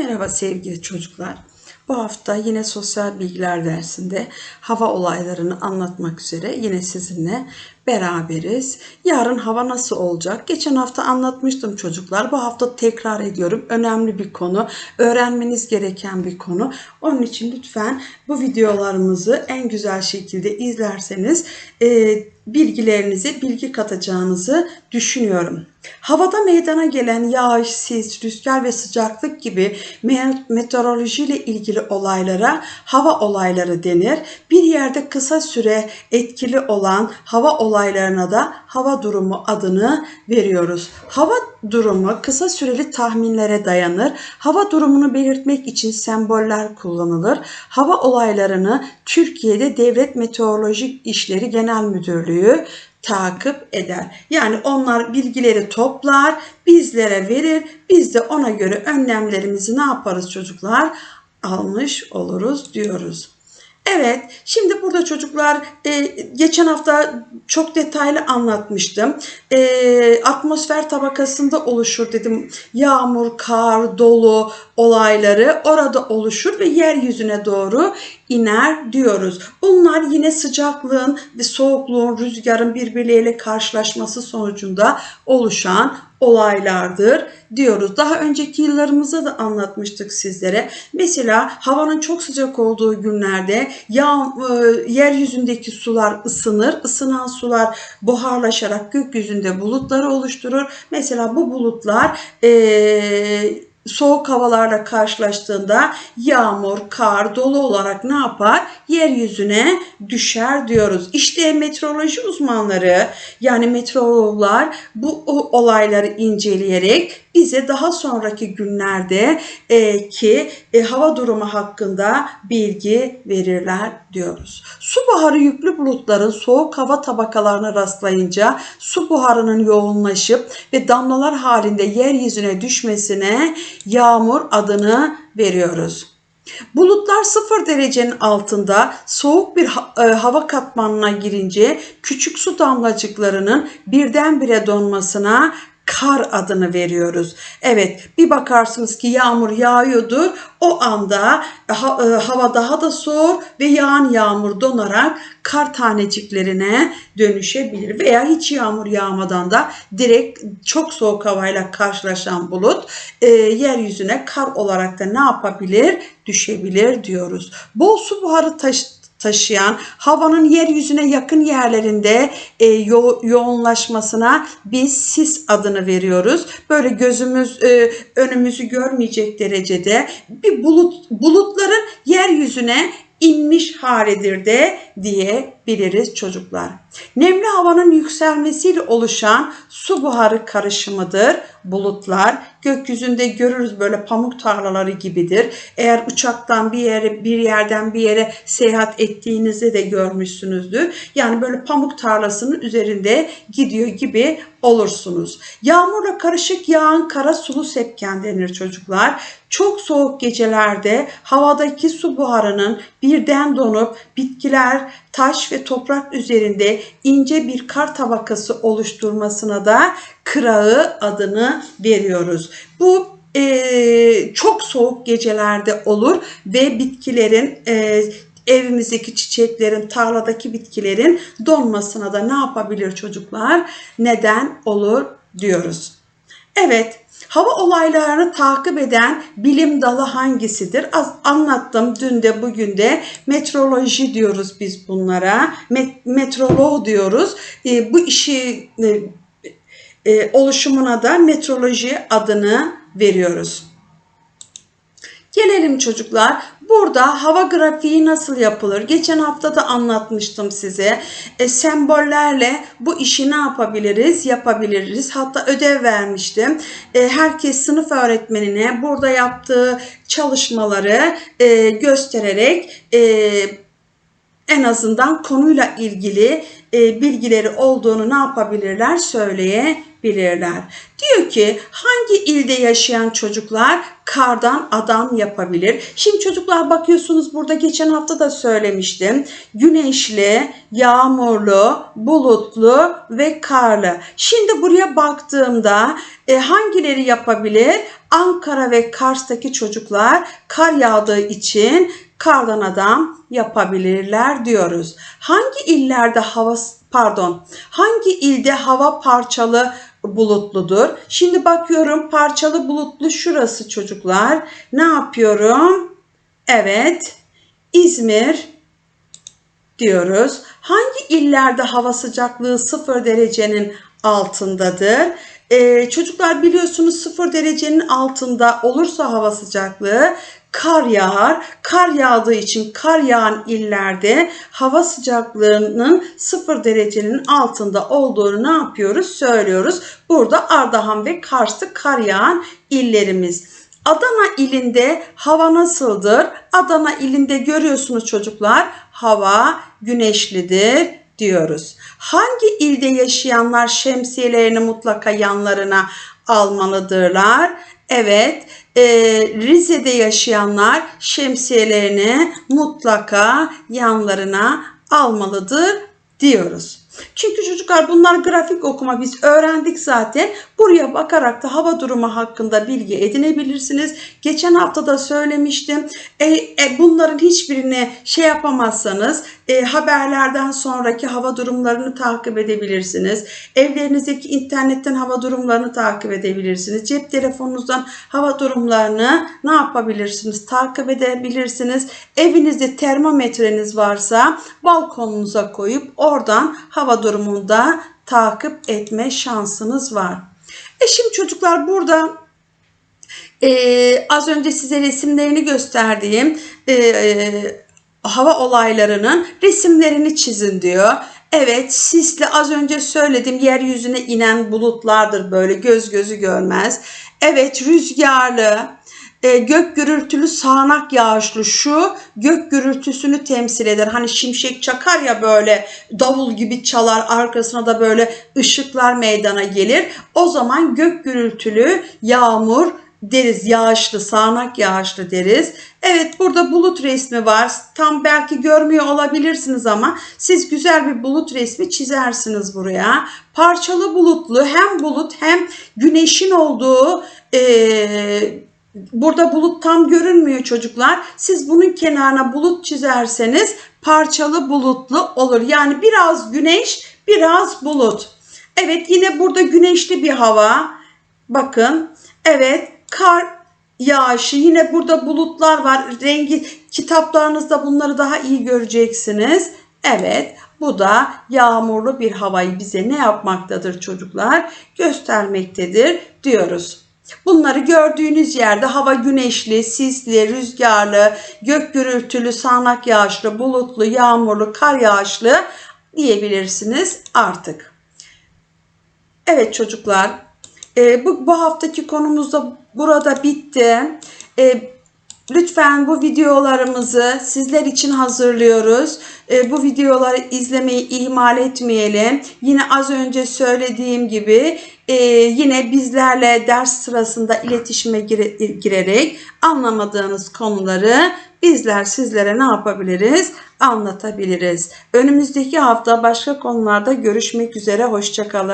Merhaba sevgili çocuklar. Bu hafta yine sosyal bilgiler dersinde hava olaylarını anlatmak üzere yine sizinle beraberiz. Yarın hava nasıl olacak? Geçen hafta anlatmıştım çocuklar. Bu hafta tekrar ediyorum. Önemli bir konu. Öğrenmeniz gereken bir konu. Onun için lütfen bu videolarımızı en güzel şekilde izlerseniz e, bilgilerinize bilgi katacağınızı düşünüyorum. Havada meydana gelen yağış, sis, rüzgar ve sıcaklık gibi me- meteoroloji ile ilgili olaylara hava olayları denir. Bir yerde kısa süre etkili olan hava olaylarına da hava durumu adını veriyoruz. Hava durumu kısa süreli tahminlere dayanır. Hava durumunu belirtmek için semboller kullanılır. Hava olaylarını Türkiye'de Devlet Meteoroloji İşleri Genel Müdürlüğü takip eder. Yani onlar bilgileri toplar, bizlere verir. Biz de ona göre önlemlerimizi ne yaparız çocuklar? Almış oluruz diyoruz. Evet, şimdi burada çocuklar e, geçen hafta çok detaylı anlatmıştım. E, atmosfer tabakasında oluşur dedim. Yağmur, kar, dolu olayları orada oluşur ve yeryüzüne doğru iner diyoruz. Bunlar yine sıcaklığın ve soğukluğun, rüzgarın birbirleriyle karşılaşması sonucunda oluşan olaylardır diyoruz. Daha önceki yıllarımızda da anlatmıştık sizlere. Mesela havanın çok sıcak olduğu günlerde yağ, e, yeryüzündeki sular ısınır. Isınan sular buharlaşarak gökyüzünde bulutları oluşturur. Mesela bu bulutlar e, soğuk havalarla karşılaştığında yağmur, kar, dolu olarak ne yapar? Yeryüzüne düşer diyoruz. İşte meteoroloji uzmanları yani meteorologlar bu olayları inceleyerek bize daha sonraki günlerde e, ki e, hava durumu hakkında bilgi verirler diyoruz. Su buharı yüklü bulutların soğuk hava tabakalarına rastlayınca su buharının yoğunlaşıp ve damlalar halinde yeryüzüne düşmesine yağmur adını veriyoruz. Bulutlar sıfır derecenin altında soğuk bir hava katmanına girince küçük su damlacıklarının birdenbire donmasına kar adını veriyoruz. Evet bir bakarsınız ki yağmur yağıyordur. O anda hava daha da soğur ve yağan yağmur donarak kar taneciklerine dönüşebilir. Veya hiç yağmur yağmadan da direkt çok soğuk havayla karşılaşan bulut e, yeryüzüne kar olarak da ne yapabilir? Düşebilir diyoruz. Bol su buharı taşı taşıyan havanın yeryüzüne yakın yerlerinde e, yo- yoğunlaşmasına biz sis adını veriyoruz. Böyle gözümüz e, önümüzü görmeyecek derecede bir bulut bulutların yeryüzüne inmiş halidir de diyebiliriz çocuklar. Nemli havanın yükselmesiyle oluşan su buharı karışımıdır bulutlar. Gökyüzünde görürüz böyle pamuk tarlaları gibidir. Eğer uçaktan bir yere bir yerden bir yere seyahat ettiğinizde de görmüşsünüzdür. Yani böyle pamuk tarlasının üzerinde gidiyor gibi olursunuz. Yağmurla karışık yağan kara sulu sepken denir çocuklar. Çok soğuk gecelerde havadaki su buharının birden donup bitkiler, taş ve toprak üzerinde ince bir kar tabakası oluşturmasına da kırağı adını veriyoruz. Bu e, çok soğuk gecelerde olur ve bitkilerin e, evimizdeki çiçeklerin, tarladaki bitkilerin donmasına da ne yapabilir çocuklar? Neden olur diyoruz. Evet, hava olaylarını takip eden bilim dalı hangisidir? Az anlattım dün de bugün de metroloji diyoruz biz bunlara. Met metrolog diyoruz. E, bu işi e, e, oluşumuna da metroloji adını veriyoruz. Gelelim çocuklar. Burada hava grafiği nasıl yapılır? Geçen hafta da anlatmıştım size. E, sembollerle bu işi ne yapabiliriz? Yapabiliriz. Hatta ödev vermiştim. E, herkes sınıf öğretmenine burada yaptığı çalışmaları e, göstererek e, en azından konuyla ilgili e, bilgileri olduğunu ne yapabilirler? Söyleyebilirler. Diyor ki hangi ilde yaşayan çocuklar kardan adam yapabilir? Şimdi çocuklar bakıyorsunuz burada geçen hafta da söylemiştim. Güneşli, yağmurlu, bulutlu ve karlı. Şimdi buraya baktığımda e, hangileri yapabilir? Ankara ve Kars'taki çocuklar kar yağdığı için kardan adam yapabilirler diyoruz. Hangi illerde hava pardon hangi ilde hava parçalı bulutludur? Şimdi bakıyorum parçalı bulutlu şurası çocuklar. Ne yapıyorum? Evet. İzmir diyoruz. Hangi illerde hava sıcaklığı 0 derecenin altındadır? Ee, çocuklar biliyorsunuz 0 derecenin altında olursa hava sıcaklığı kar yağar. Kar yağdığı için kar yağan illerde hava sıcaklığının 0 derecenin altında olduğunu ne yapıyoruz? Söylüyoruz. Burada Ardahan ve Kars'ta kar yağan illerimiz. Adana ilinde hava nasıldır? Adana ilinde görüyorsunuz çocuklar hava güneşlidir diyoruz. Hangi ilde yaşayanlar şemsiyelerini mutlaka yanlarına almalıdırlar? Evet, e, Rize'de yaşayanlar şemsiyelerini mutlaka yanlarına almalıdır diyoruz. Çünkü çocuklar bunlar grafik okuma biz öğrendik zaten. Buraya bakarak da hava durumu hakkında bilgi edinebilirsiniz. Geçen hafta da söylemiştim. E, e, bunların hiçbirini şey yapamazsanız e, haberlerden sonraki hava durumlarını takip edebilirsiniz. Evlerinizdeki internetten hava durumlarını takip edebilirsiniz. Cep telefonunuzdan hava durumlarını ne yapabilirsiniz? Takip edebilirsiniz. Evinizde termometreniz varsa balkonunuza koyup oradan hava durumunu da takip etme şansınız var. E şimdi çocuklar burada e, az önce size resimlerini gösterdiğim e, hava olaylarının resimlerini çizin diyor. Evet sisli az önce söyledim yeryüzüne inen bulutlardır böyle göz gözü görmez. Evet rüzgarlı, e, gök gürültülü sağanak yağışlı şu gök gürültüsünü temsil eder. Hani şimşek çakar ya böyle davul gibi çalar arkasına da böyle ışıklar meydana gelir. O zaman gök gürültülü yağmur deriz yağışlı sağanak yağışlı deriz. Evet burada bulut resmi var. Tam belki görmüyor olabilirsiniz ama siz güzel bir bulut resmi çizersiniz buraya. Parçalı bulutlu hem bulut hem güneşin olduğu eee Burada bulut tam görünmüyor çocuklar. Siz bunun kenarına bulut çizerseniz parçalı bulutlu olur. Yani biraz güneş, biraz bulut. Evet yine burada güneşli bir hava. Bakın. Evet kar yağışı. Yine burada bulutlar var. Rengi kitaplarınızda bunları daha iyi göreceksiniz. Evet bu da yağmurlu bir havayı bize ne yapmaktadır çocuklar? Göstermektedir diyoruz. Bunları gördüğünüz yerde hava güneşli, sisli, rüzgarlı, gök gürültülü, sağanak yağışlı, bulutlu, yağmurlu, kar yağışlı diyebilirsiniz artık. Evet çocuklar, e, bu, bu haftaki konumuz da burada bitti. Lütfen bu videolarımızı sizler için hazırlıyoruz. E, bu videoları izlemeyi ihmal etmeyelim. Yine az önce söylediğim gibi e, yine bizlerle ders sırasında iletişime gire, girerek anlamadığınız konuları bizler sizlere ne yapabiliriz? Anlatabiliriz. Önümüzdeki hafta başka konularda görüşmek üzere. Hoşçakalın.